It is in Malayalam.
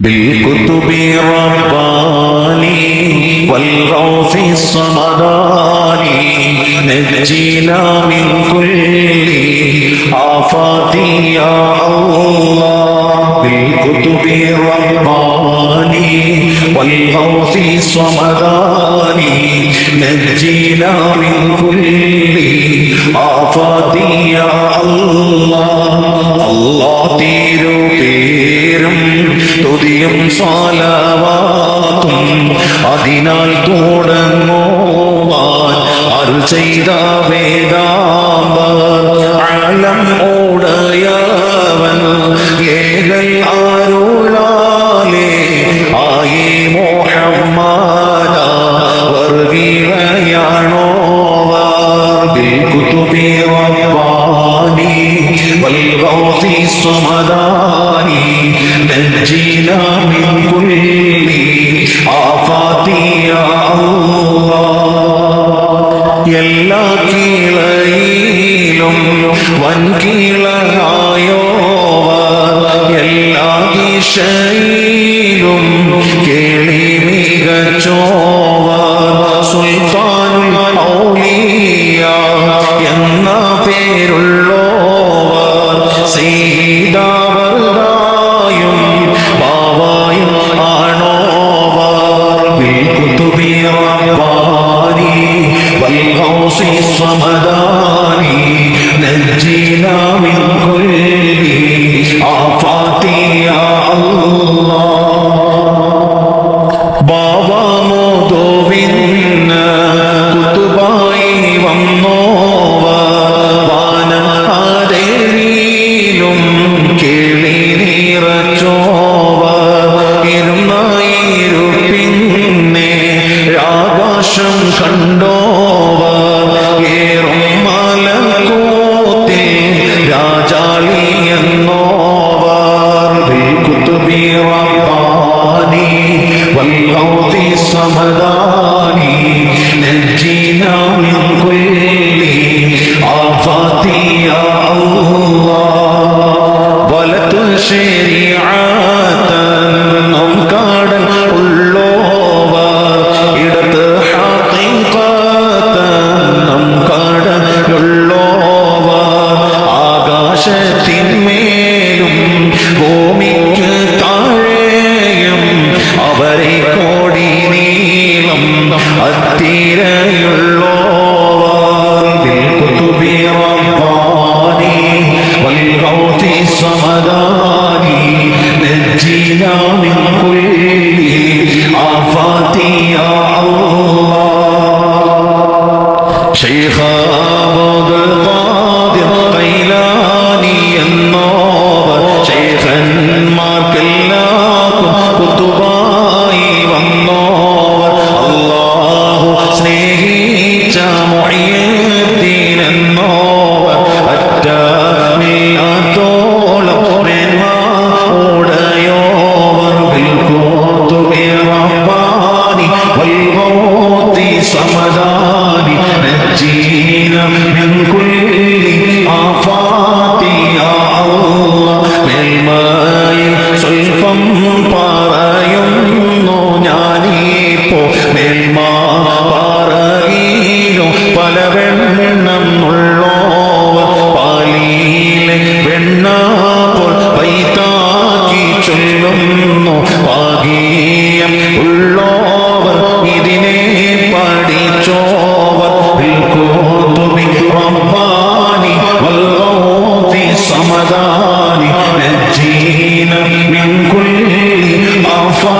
بالكتبي رباني والروح الصمداني نجينا من كل آفات يا الله بالكتبي رباني والروح الصمداني نجينا من كل آفات يا الله الله تيروبي തുതിയും സാലവാത്തും അതിനാൽ തുടങ്ങോവാൻ അരുൾ ചെയ്ത വേദാമ്പ ആലം ഓടയവൻ والغوث الصمداني نجينا من كل آفات يا الله എല്ലാ കീളയിലും വൻകീളായോ എല്ലാ ദിശയിലും والغوص الصمداني نجينا من كل آفات يا الله ബാബാമോദോവിന്ന് കുത്തുബായി വന്നോവ വാനഹാരയിലും കേളി നിറച്ചോവ ഇരുന്നായിരുപ്പിന്നെ ആകാശം കണ്ടോവ সমাধান সেই খাবদ ചൊല്ലുന്നു. പാകീയം ഉള്ളോവർ ഇതിനെ പഠിച്ചോവർ. റബ്ബാനി വൽഗൗതി സമദാനി നജീന മിൻ കുല്ലി ആഫാ